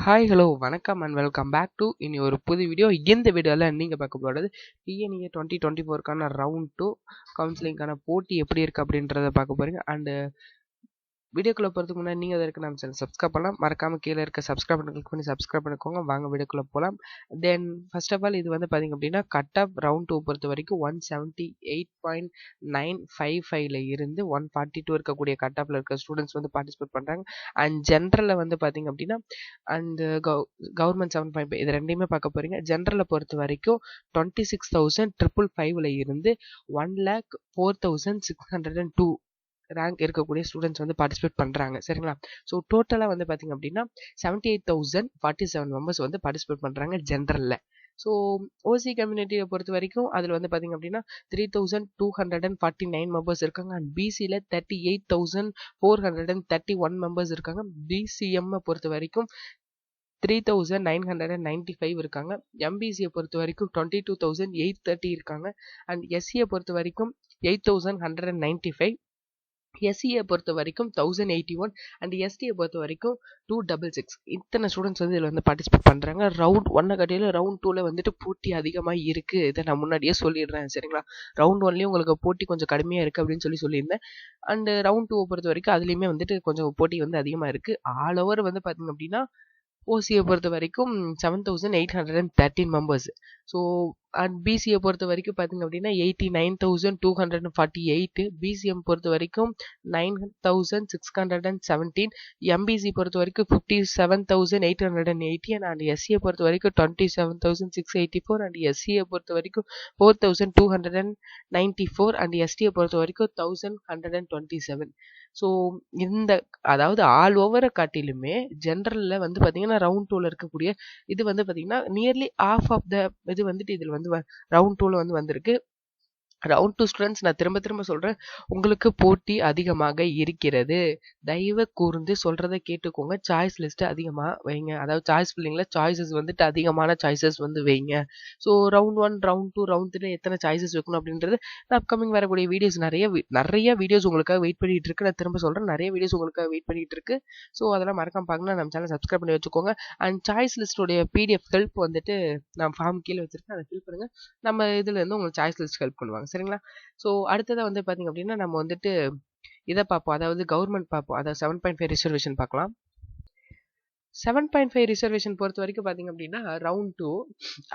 Hi hello வணக்கம் and welcome back to இனி ஒரு புது வீடியோ இந்த வீடியோவில் நீங்கள் பார்க்க போகிறது டிஎன்ஏ டுவெண்ட்டி டுவெண்ட்டி ஃபோருக்கான ரவுண்ட் டூ கவுன்சிலிங்கான போட்டி எப்படி இருக்குது அப்படின்றத பார்க்க போகிறீங்க அண்டு வீடியோக்குள்ளே போகிறதுக்கு முன்னாடி நீங்கள் அதற்கு நம்ம சேனல் சப்ஸ்கிரைப் பண்ணலாம். மறக்காமல் கீழே இருக்க சப்ஸ்கிரைப் பண்ணி கிளிக் பண்ணி சப்ஸ்கிரைப் பண்ணிக்கோங்க. வாங்க வீடியோக்குள்ளே போகலாம் தென் ஃபர்ஸ்ட் ஆஃப் ஆல் இது வந்து பார்த்திங்க அப்படின்னா கட் ஆஃப் ரவுண்ட் டூ பொறுத்த வரைக்கும் one seventy eight point nine five ஃபைவ்ல இருந்து ஒன் ஃபார்ட்டி டூ இருக்கக்கூடிய கட் ஆஃபில் இருக்க ஸ்டூடெண்ட்ஸ் வந்து பார்ட்டிசிபேட் பண்ணுறாங்க அண்ட் ஜென்ரலில் வந்து பார்த்திங்க அப்படின்னா அந்த கவர்மெண்ட் செவன் பாயிண்ட் இது ரெண்டையுமே பார்க்க போகிறீங்க ஜென்ரலில் பொறுத்த வரைக்கும் டுவெண்ட்டி சிக்ஸ் தௌசண்ட் ட்ரிபிள் ஃபைவ்ல இருந்து one lakh four thousand six hundred and two rank இருக்கக்கூடிய ஸ்டூடெண்ட்ஸ் வந்து பார்ட்டிசிபேட் பண்ணுறாங்க சரிங்களா? ஸோ டோட்டலாக வந்து பார்த்திங்க அப்படின்னா seventy eight thousand forty seven members வந்து பார்ட்டிசிபேட் பண்ணுறாங்க ஜென்ரலில் ஸோ ஓசி கம்யூனிட்டியை பொறுத்த வரைக்கும் அதில் வந்து பார்த்திங்க அப்படின்னா three thousand two hundred and forty nine members இருக்காங்க அண்ட் பிசியில் thirty eight thousand four hundred and thirty one members இருக்காங்க பிசிஎம்மை பொறுத்த வரைக்கும் three thousand nine hundred and ninety five இருக்காங்க எம்பிசியை பொறுத்த வரைக்கும் twenty two thousand eight thirty இருக்காங்க அண்ட் எஸ்சியை பொறுத்த வரைக்கும் eight thousand hundred and ninety five எஸ்சியை பொறுத்த வரைக்கும் தௌசண்ட் எயிட்டி ஒன் அண்ட் எஸ்டியை பொறுத்த வரைக்கும் டூ டபுள் சிக்ஸ் இத்தனை ஸ்டூடெண்ட்ஸ் வந்து இதில் வந்து பார்ட்டிசிபேட் பண்ணுறாங்க ரவுண்ட் ஒன்னை கட்டியில் ரவுண்ட் டூவில் வந்துட்டு போட்டி அதிகமாக இருக்குது இதை நான் முன்னாடியே சொல்லிடுறேன் சரிங்களா? ரவுண்ட் ஒன்லேயும் உங்களுக்கு போட்டி கொஞ்சம் கடுமையாக இருக்குது அப்படின்னு சொல்லி சொல்லியிருந்தேன். அண்டு ரவுண்ட் டூவை பொறுத்த வரைக்கும் அதுலேயுமே வந்துட்டு கொஞ்சம் போட்டி வந்து அதிகமாக இருக்குது ஆல் ஓவர் வந்து பார்த்திங்க அப்படின்னா ஓசியை பொறுத்த வரைக்கும் seven thousand eight hundred and thirteen members so and பிசியை பொறுத்த வரைக்கும் பார்த்திங்க அப்படின்னா eighty nine thousand two hundred and forty eight BCM பொறுத்த வரைக்கும் nine thousand six hundred and seventeen MBC பொறுத்த வரைக்கும் fifty seven thousand eight hundred and eighty and எஸ்சியை பொறுத்த வரைக்கும் twenty seven thousand six eighty four and எஸ்சியை பொறுத்த வரைக்கும் four thousand two hundred and ninety four and எஸ்டியை பொறுத்த வரைக்கும் thousand hundred and twenty seven so இந்த அதாவது ஆல் ஓவரை காட்டிலுமே ஜென்ரலில் வந்து பார்த்தீங்கன்னா ரவுண்ட் டூவில் இருக்கக்கூடிய இது வந்து பார்த்தீங்கன்னா நியர்லி ஆஃப் ஆஃப் த இது வந்துட்டு இதில் வந்து வந்து ரவுண்ட் டூவில் வந்து வந்திருக்கு. ரவுண்ட் டூ ஸ்டூடெண்ட்ஸ் நான் திரும்ப திரும்ப சொல்கிறேன் உங்களுக்கு போட்டி அதிகமாக இருக்கிறது. தயவு கூர்ந்து சொல்கிறத கேட்டுக்கோங்க. சாய்ஸ் லிஸ்ட்டு அதிகமாக வைங்க. அதாவது சாய்ஸ் பிள்ளைங்கள சாய்ஸஸ் வந்துட்டு அதிகமான சாய்ஸஸ் வந்து வைங்க. So round one round two round three எத்தனை சாய்ஸஸ் வைக்கணும் அப்படின்றது நான் அப்கமிங் வரக்கூடிய வீடியோஸ் நிறைய நிறைய வீடியோஸ் உங்களுக்காக வெயிட் பண்ணிகிட்டு இருக்கு. நான் திரும்ப சொல்கிறேன் நிறைய வீடியோஸ் உங்களுக்காக வெயிட் பண்ணிகிட்டு இருக்கு. ஸோ அதெல்லாம் மறக்காம பார்க்கணும் நம்ம சேனல் சப்ஸ்கிரைப் பண்ணி வச்சுக்கோங்க. அண்ட் சாய்ஸ் லிஸ்ட்டுடைய பிடிஎஃப் ஹெல்ப் வந்துட்டு நான் ஃபார்ம் கீழே வச்சுருக்கேன். அதை ஃபில் பண்ணுங்கள் நம்ம இதுலேருந்து உங்களுக்கு சாய்ஸ் லிஸ்ட் ஹெல்ப் பண்ணுவாங்க. சரிங்களா? ஸோ அடுத்ததாக வந்து பார்த்திங்க அப்படின்னா நம்ம வந்துட்டு இதை பார்ப்போம் அதாவது கவர்மெண்ட் பார்ப்போம் அதாவது செவன் பாயிண்ட் ஃபைவ் ரிசர்வேஷன் பார்க்கலாம் செவன் பாயிண்ட் ஃபைவ் ரிசர்வேஷன் பொறுத்த வரைக்கும் பார்த்தீங்க அப்படின்னா ரவுண்ட் டூ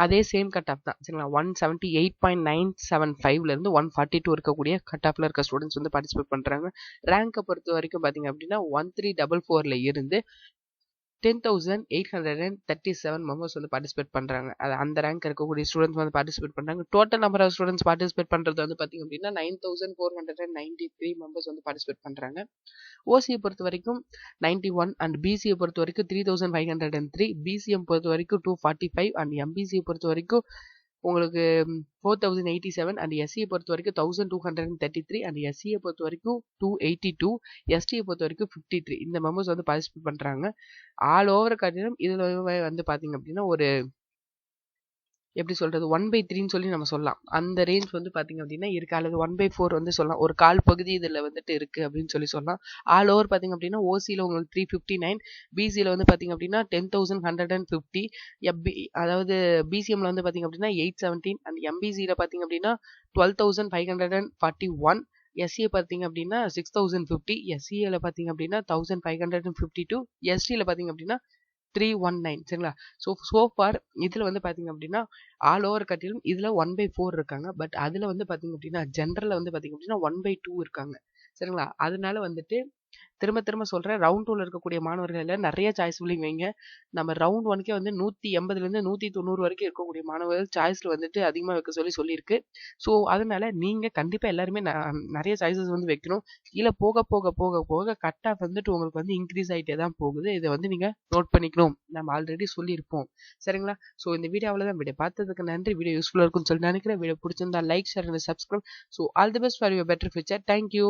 அதே சேம் கட் ஆஃப் தான். சரிங்களா? One seventy eight point nine seven ஃபைவ்லேருந்து ஒன் ஃபார்ட்டி டூ இருக்கக்கூடிய கட் ஆஃபில் இருக்க ஸ்டூடெண்ட்ஸ் வந்து பார்ட்டிசிபேட் பண்ணுறாங்க ரேங்கை பொறுத்த வரைக்கும் பார்த்தீங்க அப்படின்னா ஒன் த்ரீ டபுள் ஃபோரில் இருந்து ten thousand eight hundred and thirty seven members வந்து பார்ட்டிசிபேட் பண்ணுறாங்க அது அந்த ரேங்க் இருக்கக்கூடிய ஸ்டூடெண்ட்ஸ் வந்து பார்ட்டிசிபேட் பண்ணுறாங்க total number of students participate பண்ணுறது வந்து பார்த்திங்க அப்படின்னா nine thousand four hundred and ninety three members வந்து பார்ட்டிசிபேட் பண்ணுறாங்க ஓசியை பொறுத்த வரைக்கும் நைன்டி ஒன் அண்ட் பிசியை பொறுத்த வரைக்கும் three thousand five hundred and three BCM பொறுத்த வரைக்கும் டூ ஃபார்ட்டி ஃபைவ் அண்ட் எம்பிசியை பொறுத்த வரைக்கும் உங்களுக்கு four thousand eighty seven and எஸ்சியை பொறுத்த வரைக்கும் thousand two hundred and thirty three and எஸ்சியை பொறுத்த வரைக்கும் டூ எயிட்டி டூ எஸ்டியை பொறுத்த வரைக்கும் ஃபிஃப்டி த்ரீ இந்த மெம்பர்ஸ் வந்து பார்ட்டிசிபேட் பண்ணுறாங்க ஆல் ஓவர் கட்டிடம் இதில் வந்து பார்த்தீங்க அப்படின்னா ஒரு எப்படி சொல்கிறது ஒன் பை த்ரீன்னு சொல்லி நம்ம சொல்லலாம். அந்த ரேஞ்ச் வந்து பார்த்திங்க அப்படின்னா இருக்குது அல்லது ஒன் பை ஃபோர் வந்து சொல்லலாம். ஒரு கால் பகுதி இதில் வந்துட்டு இருக்குது அப்படின்னு சொல்லி சொல்லலாம். ஆல் ஓவர் பார்த்திங்க அப்படின்னா ஓசியில் உங்களுக்கு த்ரீ ஃபிஃப்டி நைன் பிசியில் வந்து பார்த்திங்க அப்படின்னா ten thousand hundred and fifty எப்பி அதாவது பிசிஎம்மில் வந்து பார்த்திங்க அப்படின்னா எயிட் செவன்டீன் அண்ட் எம்பிசியில் பார்த்திங்க அப்படின்னா twelve thousand five hundred and forty one எஸ்சியை பார்த்தீங்க அப்படின்னா சிக்ஸ் தௌசண்ட் ஃபிஃப்டி எஸ்சியில் பார்த்தீங்க அப்படின்னா thousand five hundred and fifty two எஸ்டியில் பார்த்தீங்க அப்படின்னா த்ரீ ஒன் நைன் சரிங்களா? ஸோ ஸோ ஃபார் இதில் வந்து பார்த்தீங்க அப்படின்னா ஆல் ஓவர் கட்டிலும் இதில் ஒன் பை ஃபோர் இருக்காங்க. பட் அதில் வந்து பார்த்தீங்க அப்படின்னா ஜென்ரலில் வந்து பார்த்தீங்க அப்படின்னா ஒன் பை டூ இருக்காங்க. சரிங்களா? அதனால வந்துட்டு திரும்ப திரும்ப சொல்கிறேன் ரவுண்ட் டூவில் இருக்கக்கூடிய மாணவர்களில் நிறைய சாய்ஸ் ஃபில்லிங் வைங்க நம்ம ரவுண்ட் ஒன்க்கே வந்து நூற்றி எண்பதுலேருந்து நூற்றி தொண்ணூறு வரைக்கும் இருக்கக்கூடிய மாணவர்கள் சாய்ஸில் வந்துட்டு அதிகமாக வைக்க சொல்லி சொல்லியிருக்கு. ஸோ அதனால நீங்கள் கண்டிப்பாக எல்லாருமே நிறைய சாய்ஸஸ் வந்து வைக்கணும். கீழே போக போக போக போக கட் ஆஃப் வந்துட்டு உங்களுக்கு வந்து இன்க்ரீஸ் ஆகிட்டே தான் போகுது. இதை வந்து நீங்கள் நோட் பண்ணிக்கணும். நம்ம ஆல்ரெடி சொல்லியிருப்போம். சரிங்களா? ஸோ இந்த வீடியோ அவ்வளோதான் வீடியோ பார்த்ததுக்கு நன்றி. வீடியோ யூஸ்ஃபுல்லாக இருக்கும்னு சொல்லி நினைக்கிறேன். வீடியோ பிடிச்சிருந்தா like share and subscribe so all the best for your better future thank you